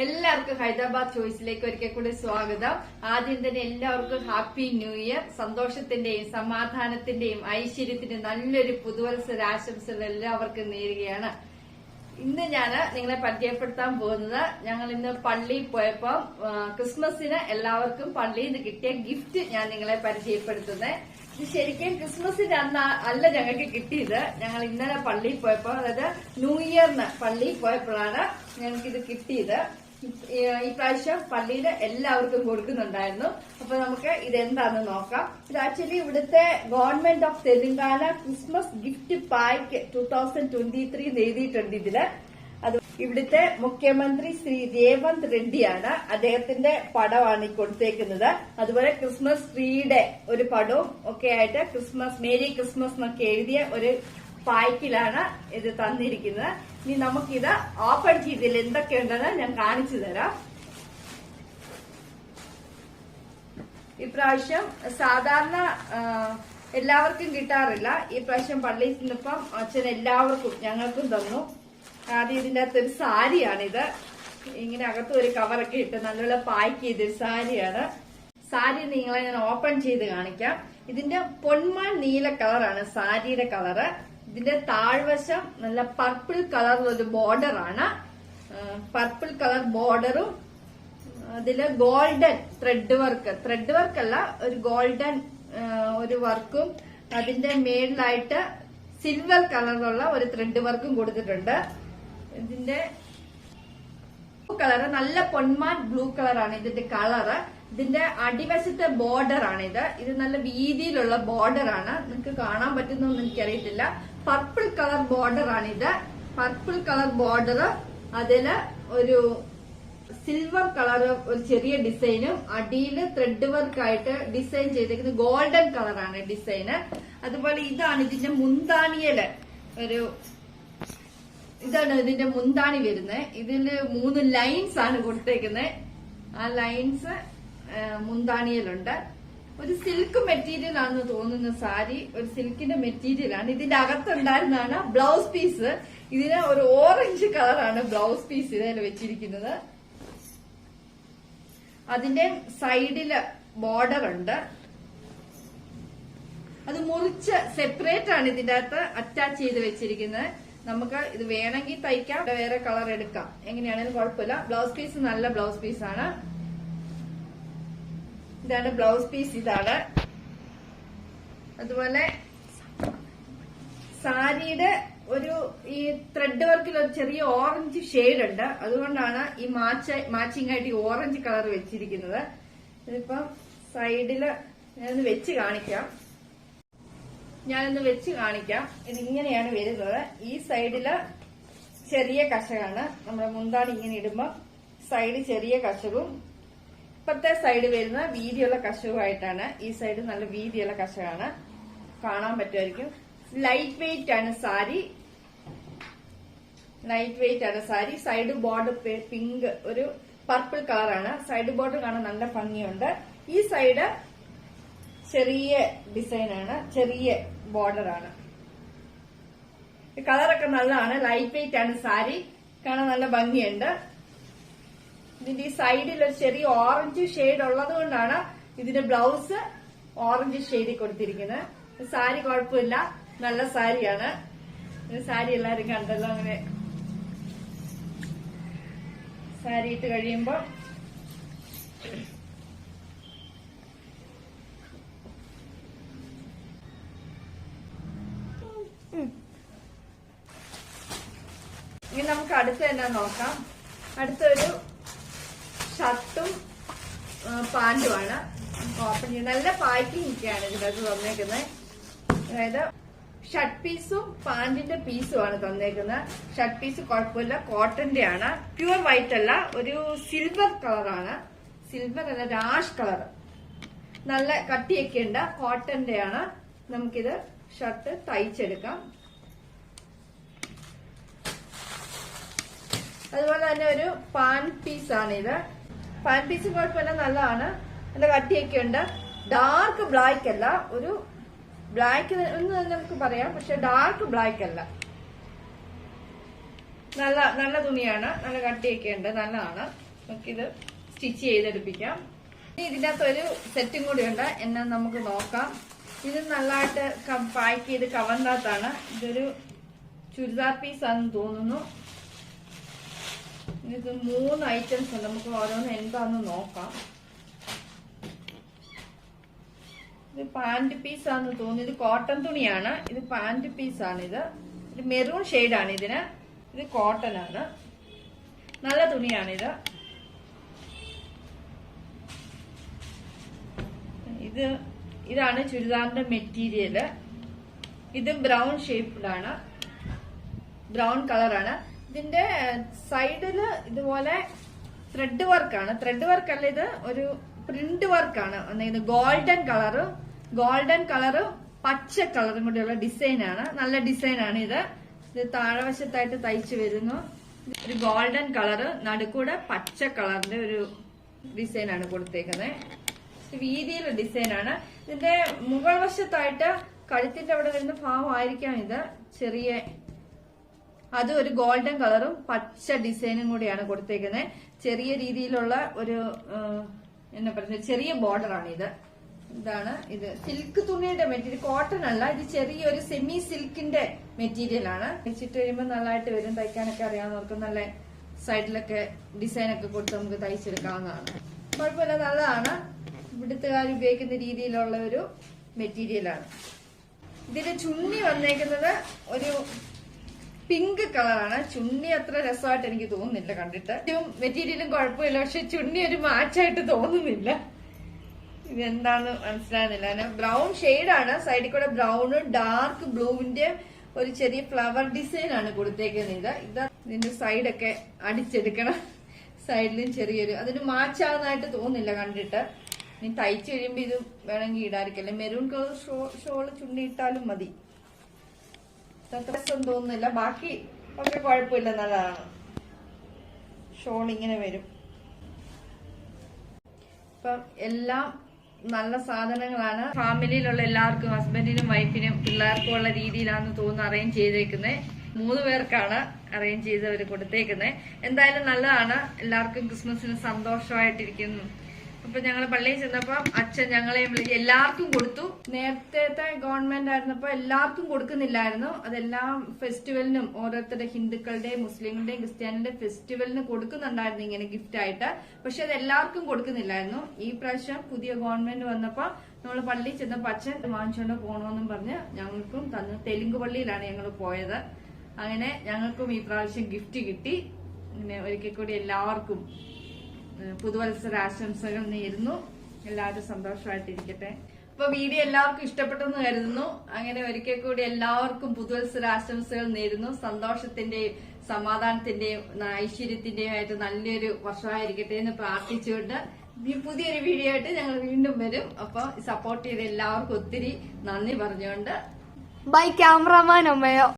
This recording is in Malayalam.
എല്ലാവർക്കും ഹൈദരാബാദ് ചോയ്സിലേക്ക് ഒരിക്കൽ കൂടി സ്വാഗതം. ആദ്യം തന്നെ എല്ലാവർക്കും ഹാപ്പി ന്യൂ ഇയർ. സന്തോഷത്തിന്റെയും സമാധാനത്തിന്റെയും ഐശ്വര്യത്തിന്റെയും നല്ലൊരു പുതുവത്സര ആശംസകൾ എല്ലാവർക്കും നേരുകയാണ്. ഇന്ന് ഞാൻ നിങ്ങളെ പരിചയപ്പെടുത്താൻ പോകുന്നത് ഞങ്ങൾ ഇന്ന് പള്ളിയിൽ പോയപ്പോൾ ക്രിസ്മസിന് എല്ലാവർക്കും പള്ളിയിൽ നിന്ന് കിട്ടിയ ഗിഫ്റ്റ് ഞാൻ നിങ്ങളെ പരിചയപ്പെടുത്തുന്നത് ഇത് ശരിക്കും ക്രിസ്മസിന്റെ അന്ന് അല്ല ഞങ്ങൾക്ക് കിട്ടിയത്. ഞങ്ങൾ ഇന്നലെ പള്ളിയിൽ പോയപ്പോൾ അതായത് ന്യൂ ഇയറിന് പള്ളിയിൽ പോയപ്പോഴാണ് ഞങ്ങൾക്ക് ഇത് കിട്ടിയത്. ഈ ഈ പ്രാവശ്യം പള്ളിയിൽ എല്ലാവർക്കും കൊടുക്കുന്നുണ്ടായിരുന്നു. അപ്പൊ നമുക്ക് ഇതെന്താന്ന് നോക്കാം. ഇത് ആക്ച്വലി ഇവിടുത്തെ government of Telangana Christmas gift pack two thousand twenty three എഴുതിയിട്ടുണ്ട് ഇതിൽ. അത് ഇവിടുത്തെ മുഖ്യമന്ത്രി ശ്രീ രേവന്ത് റെഡ്ഡിയാണ് അദ്ദേഹത്തിന്റെ പടമാണ് ഈ കൊടുത്തേക്കുന്നത്. അതുപോലെ ക്രിസ്മസ് ട്രീയുടെ ഒരു പടവും ഒക്കെ ആയിട്ട് ക്രിസ്മസ് മേരി ക്രിസ്മസ് എന്നൊക്കെ എഴുതിയ ഒരു പായ്ക്കിലാണ് ഇത് തന്നിരിക്കുന്നത്. ഇനി നമുക്കിത് ഓപ്പൺ ചെയ്തിൽ എന്തൊക്കെയുണ്ടെന്ന് ഞാൻ കാണിച്ചു തരാം. ഇപ്രാവശ്യം സാധാരണ എല്ലാവർക്കും കിട്ടാറില്ല. ഈ പ്രാവശ്യം പള്ളിയിൽ നിന്നിപ്പം അച്ഛൻ എല്ലാവർക്കും ഞങ്ങൾക്കും തന്നു. ആദ്യം അകത്ത് ഒരു സാരിയാണിത്. ഇങ്ങനെ അകത്ത് ഒരു കവറൊക്കെ ഇട്ട് നല്ലപോലെ പാക്ക് ചെയ്തൊരു സാരിയാണ്. സാരി നിങ്ങളെ ഞാൻ ഓപ്പൺ ചെയ്ത് കാണിക്കാം. ഇതിന്റെ പൊന്മാൻ നീല കളറാണ് സാരിയുടെ കളറ്. ഇതിന്റെ താഴ്വശം നല്ല പർപ്പിൾ കളറിലൊരു ബോർഡർ ആണ്. പർപ്പിൾ കളർ ബോർഡറും അതിൽ golden thread work thread work അല്ല ഒരു ഗോൾഡൻ ഒരു വർക്കും അതിന്റെ മേളിലായിട്ട് സിൽവർ കളറുള്ള ഒരു ത്രെഡ് വർക്കും കൊടുത്തിട്ടുണ്ട്. ഇതിന്റെ കളറ് നല്ല പൊന്മാൻ ബ്ലൂ കളറാണ് ഇതിന്റെ കളറ് ഇതിന്റെ അടിവശത്തെ ബോർഡർ ആണ് ഇത്. ഇത് നല്ല വീതിയിലുള്ള ബോർഡർ ആണ്. നിങ്ങൾക്ക് കാണാൻ പറ്റുന്നൊന്നും എനിക്കറിയത്തില്ല. പർപ്പിൾ കളർ ബോർഡർ ഇത്. പർപ്പിൾ കളർ ബോർഡർ അതിൽ ഒരു സിൽവർ കളർ ഒരു ചെറിയ ഡിസൈനും അടിയിൽ ത്രെഡ് വർക്ക് ആയിട്ട് ഡിസൈൻ ചെയ്തേക്കുന്നത് ഗോൾഡൻ കളറാണ് ഡിസൈന് അതുപോലെ ഇതാണ് ഇതിന്റെ മുന്താണിയൽ ഒരു ഇതാണ് ഇതിന്റെ മുന്താണി വരുന്നത്. ഇതിൽ മൂന്ന് ലൈൻസ് ആണ് കൊടുത്തേക്കുന്നത്. ആ ലൈൻസ് മുന്താണിയിലുണ്ട്. ഒരു സിൽക്ക് മെറ്റീരിയൽ ആണെന്ന് തോന്നുന്ന സാരി ഒരു സിൽക്കിന്റെ മെറ്റീരിയൽ ആണ്. ഇതിന്റെ അകത്തുണ്ടായിരുന്നാണ് ബ്ലൗസ് പീസ് ഇതിന് ഒരു ഓറഞ്ച് കളറാണ് ബ്ലൗസ് പീസ് ഇതിൽ വെച്ചിരിക്കുന്നത്. അതിന്റെ സൈഡിൽ ബോർഡർ ഉണ്ട്. അത് മുറിച്ച് സെപ്പറേറ്റ് ആണ് ഇതിന്റെ അകത്ത് അറ്റാച്ച് ചെയ്ത് വെച്ചിരിക്കുന്നത്. നമുക്ക് ഇത് വേണമെങ്കിൽ തയ്ക്കാം വേറെ കളർ എടുക്കാം. എങ്ങനെയാണെങ്കിലും കുഴപ്പമില്ല. ബ്ലൗസ് പീസ് നല്ല ബ്ലൗസ് പീസ് ആണ്. ഇതാണ് ബ്ലൗസ് പീസ് ഇതാണ്. അതുപോലെ സാരിയുടെ ഒരു ഈ ത്രെഡ് വർക്കിൽ ഒരു ചെറിയ ഓറഞ്ച് ഷെയ്ഡ് ഉണ്ട്. അതുകൊണ്ടാണ് ഈ മാച്ച് മാച്ചിങ് ആയിട്ട് ഈ ഓറഞ്ച് കളർ വെച്ചിരിക്കുന്നത്. ഇതിപ്പം സൈഡിൽ ഞാനൊന്ന് വെച്ച് കാണിക്കാം. ഞാനൊന്ന് വെച്ച് കാണിക്കാം. ഇതിങ്ങനെയാണ് വരുന്നത്. ഈ സൈഡിൽ ചെറിയ കശകാണ്. നമ്മുടെ മുന്താണി ഇങ്ങനെ ഇടുമ്പോൾ സൈഡ് ചെറിയ കശവും ഇപ്പത്തെ സൈഡ് വരുന്ന വീതിയുള്ള കശുവായിട്ടാണ് ഈ സൈഡ് നല്ല വീതിയുള്ള കശുവാണ്. കാണാൻ പറ്റുമായിരിക്കും. ലൈറ്റ് വെയിറ്റ് ആണ് സാരി. ലൈറ്റ് വെയിറ്റ് ആണ് സാരി. സൈഡ് ബോർഡർ പിങ്ക് ഒരു പർപ്പിൾ കളറാണ് സൈഡ് ബോർഡർ കാണാൻ നല്ല ഭംഗിയുണ്ട്. ഈ സൈഡ് ചെറിയ ഡിസൈനാണ് ചെറിയ ബോർഡർ ആണ്. കളറൊക്കെ നല്ലതാണ്. ലൈറ്റ് വെയിറ്റ് ആണ് സാരി. കാണാൻ നല്ല ഭംഗിയുണ്ട്. ഇതിന്റെ ഈ സൈഡിൽ ഒരു ചെറിയ ഓറഞ്ച് ഷെയ്ഡ് ഉള്ളത് കൊണ്ടാണ് ഇതിന്റെ ബ്ലൗസ് ഓറഞ്ച് ഷെയ്ഡിൽ കൊടുത്തിരിക്കുന്നത്. സാരി കുഴപ്പമില്ല. നല്ല സാരിയാണ്. സാരി എല്ലാരും കണ്ടല്ലോ അങ്ങനെ. സാരി ഇട്ട് കഴിയുമ്പോ ഇനി നമുക്ക് അടുത്ത് തന്നെ നോക്കാം. അടുത്തൊരു ഷർട്ടും പാന്റുമാണ് ഓപ്പൺ ചെയ്യുന്നത് നല്ല പാക്കിംഗ് ഒക്കെയാണ് ഇതിനകത്ത് തന്നേക്കുന്നത്. അതായത് ഷർട്ട് പീസും പാന്റിന്റെ പീസുമാണ് തന്നേക്കുന്നത്. ഷർട്ട് പീസ് കുഴപ്പമില്ല കോട്ടന്റെ ആണ്. പ്യുവർ വൈറ്റ് അല്ല ഒരു സിൽവർ കളറാണ് സിൽവർ അല്ല രാഷ് കളർ നല്ല കട്ടിയൊക്കെ ഉണ്ട് കോട്ടന്റെ ആണ്. നമുക്കിത് ഷർട്ട് തയ്ച്ചെടുക്കാം. അതുപോലെ തന്നെ ഒരു പാൻ പീസ് പാൻ പീസ് കുഴപ്പമില്ല നല്ലതാണ്. നല്ല കട്ടിയൊക്കെ ഉണ്ട് ഡാർക്ക് ബ്ലാക്ക് അല്ല ഒരു ബ്ലാക്ക് എന്ന് തന്നെ നമുക്ക് പറയാം പക്ഷെ ഡാർക്ക് ബ്ലാക്ക് അല്ല. നല്ല നല്ല തുണിയാണ് നല്ല കട്ടിയൊക്കെ ഉണ്ട് നല്ലതാണ്. നമുക്കിത് സ്റ്റിച്ച് ചെയ്തെടുപ്പിക്കാം. ഇനി ഇതിനകത്ത് ഒരു സെറ്റും കൂടി ഉണ്ട് എന്നാ നമുക്ക് നോക്കാം. ഇത് നല്ലതായിട്ട് പാക്ക് ചെയ്ത് കവർന്നാത്താണ് ഇതൊരു ചുരിദാർ പീസ് ആണെന്ന് തോന്നുന്നു. ഇത് മൂന്ന് ഐറ്റംസ് ഉണ്ട്. നമുക്ക് ഓരോന്ന് എന്താന്ന് നോക്കാം. ഇത് പാന്റ് പീസ് ആണെന്ന് തോന്നുന്നു. ഇത് കോട്ടൺ തുണിയാണ്. ഇത് പീസ് ആണ് ഇത്. മെറൂൺ ആണ് ഇതിന്. ഇത് കോട്ടൺ ആണ്. നല്ല തുണിയാണിത് ഇത്. ഇതാണ് ചുരിദാറിന്റെ മെറ്റീരിയൽ ഇതും ബ്രൗൺ ഷേപ്പിലാണ് ബ്രൗൺ കളറാണ് ഇതിന്റെ സൈഡിൽ ഇതുപോലെ ത്രെഡ് വർക്കാണ് ത്രെഡ് വർക്ക് അല്ല ഇത് ഒരു പ്രിന്റ് വർക്കാണ് ഇത് ഗോൾഡൻ കളറ് ഗോൾഡൻ കളറ് പച്ച കളറും കൂടിയുള്ള ഡിസൈനാണ് നല്ല ഡിസൈനാണ് ഇത്. ഇത് താഴവശത്തായിട്ട് തയ്ച്ചു വരുന്നു. ഒരു ഗോൾഡൻ കളറ് നടുക്കൂടെ പച്ച കളറിന്റെ ഒരു ഡിസൈനാണ് കൊടുത്തേക്കുന്നത് വീതിയിലുള്ള ഡിസൈനാണ് ഇതിന്റെ മുകൾ വശത്തായിട്ട് കഴുത്തിന്റെ അവിടെ വരുന്ന ഭാവമായിരിക്കാം ഇത്. ചെറിയ അത് ഒരു ഗോൾഡൻ കളറും പച്ച ഡിസൈനും കൂടിയാണ് കൊടുത്തേക്കുന്നത്. ചെറിയ രീതിയിലുള്ള ഒരു എന്നാ പറയുന്നത് ചെറിയ ബോർഡറാണ് ഇത്. ഇതാണ് ഇത്. സിൽക്ക് തുണിയുടെ മെറ്റീരിയൽ കോട്ടൺ അല്ല ഇത് ചെറിയൊരു സെമി സിൽക്കിന്റെ മെറ്റീരിയൽ ആണ്. വെച്ചിട്ട് കഴിയുമ്പോൾ നല്ലതായിട്ട് വരും തയ്ക്കാനൊക്കെ അറിയാവുന്നവർക്ക് നല്ല സൈഡിലൊക്കെ ഡിസൈൻ ഒക്കെ കൊടുത്ത് നമുക്ക് തയ്ച്ചെടുക്കാവുന്നതാണ്. കുഴപ്പമില്ല നല്ലതാണ്. ഇവിടുത്തുകാർ ഉപയോഗിക്കുന്ന രീതിയിലുള്ള ഒരു മെറ്റീരിയലാണ്. ഇതിന്റെ ചുണ്ണി വന്നേക്കുന്നത് ഒരു പിങ്ക് കളറാണ് ചുണ്ണി അത്ര രസമായിട്ട് എനിക്ക് തോന്നുന്നില്ല കണ്ടിട്ട്. മെറ്റീരിയലും കുഴപ്പമില്ല. പക്ഷെ ചുണ്ണി ഒരു മാച്ചായിട്ട് തോന്നുന്നില്ല. ഇതെന്താന്ന് മനസ്സിലാകുന്നില്ല. അതിന് ബ്രൗൺ ആണ്. സൈഡിൽ കൂടെ ബ്രൗണ് ഡാർക്ക് ബ്ലൂവിന്റെ ഒരു ചെറിയ ഫ്ലവർ ഡിസൈൻ ആണ് കൊടുത്തേക്കുന്നത്. ഇത് ഇത് ഇതിന്റെ സൈഡൊക്കെ അടിച്ചെടുക്കണം. സൈഡിലും ചെറിയൊരു അതിന് മാച്ചാകുന്നതായിട്ട് തോന്നുന്നില്ല കണ്ടിട്ട്. ഇനി തയ്ച്ചു കഴിയുമ്പോ ഇത് വേണമെങ്കിൽ ഇടാതിരിക്കല്ലേ മെറൂൺ കളർ ഷോ ഷോൾ ചുണ്ടിയിട്ടാലും മതി. രസം തോന്നുന്നില്ല. ബാക്കി ഒക്കെ കുഴപ്പമില്ല നല്ലതാണ് ഷോൾ ഇങ്ങനെ വരും. ഇപ്പം എല്ലാം നല്ല സാധനങ്ങളാണ്. ഫാമിലിയിലുള്ള എല്ലാവർക്കും ഹസ്ബൻഡിനും വൈഫിനും പിള്ളേർക്കും ഉള്ള രീതിയിലാണ് തോന്നുന്നു അറേഞ്ച് ചെയ്തേക്കുന്നത് മൂന്ന് പേർക്കാണ് അറേഞ്ച് ചെയ്ത് അവർ കൊടുത്തേക്കുന്നത് എന്തായാലും നല്ലതാണ്. എല്ലാവർക്കും ക്രിസ്മസിന് സന്തോഷമായിട്ടിരിക്കുന്നു. അപ്പൊ ഞങ്ങൾ പള്ളിയിൽ ചെന്നപ്പോ അച്ഛൻ ഞങ്ങളെയും എല്ലാവർക്കും കൊടുത്തു. നേരത്തെ ഗവൺമെന്റ് ആയിരുന്നപ്പോ എല്ലാവർക്കും കൊടുക്കുന്നില്ലായിരുന്നു. അതെല്ലാം ഫെസ്റ്റിവലിനും ഓരോരുത്തരുടെ ഹിന്ദുക്കളുടെയും മുസ്ലിങ്ങളുടെയും ക്രിസ്ത്യാനിയുടെ ഫെസ്റ്റിവലിന് കൊടുക്കുന്നുണ്ടായിരുന്നു ഇങ്ങനെ ഗിഫ്റ്റ് ആയിട്ട്. പക്ഷെ അത് എല്ലാവർക്കും കൊടുക്കുന്നില്ലായിരുന്നു. ഈ പ്രാവശ്യം പുതിയ ഗവൺമെന്റ് വന്നപ്പോ നമ്മൾ പള്ളിയിൽ ചെന്നപ്പോ അച്ഛൻ വാങ്ങിച്ചോണ്ട് പോകണമെന്നും പറഞ്ഞ് ഞങ്ങൾക്കും തന്നു. തെലുങ്ക് പള്ളിയിലാണ് ഞങ്ങൾ പോയത്. അങ്ങനെ ഞങ്ങൾക്കും ഈ പ്രാവശ്യം ഗിഫ്റ്റ് കിട്ടി. പിന്നെ ഒരിക്കൽ കൂടി എല്ലാവർക്കും. പുതുവത്സര ആശംസകൾ നേരുന്നു. എല്ലാവരും സന്തോഷമായിട്ടിരിക്കട്ടെ. അപ്പൊ വീഡിയോ എല്ലാവർക്കും ഇഷ്ടപ്പെട്ടെന്ന് കരുതുന്നു. അങ്ങനെ ഒരിക്കൽ കൂടി എല്ലാവർക്കും പുതുവത്സര ആശംസകൾ നേരുന്നു. സന്തോഷത്തിന്റെയും സമാധാനത്തിന്റെയും ഐശ്വര്യത്തിന്റെയും ആയിട്ട് നല്ലൊരു വർഷമായിരിക്കട്ടെ എന്ന് പ്രാർത്ഥിച്ചുകൊണ്ട് ഈ പുതിയൊരു വീഡിയോ ആയിട്ട് ഞങ്ങൾ വീണ്ടും വരും. അപ്പൊ സപ്പോർട്ട് ചെയ്ത എല്ലാവർക്കും ഒത്തിരി നന്ദി പറഞ്ഞുകൊണ്ട് ബൈ ക്യാമറമാൻ അമ്മയോ.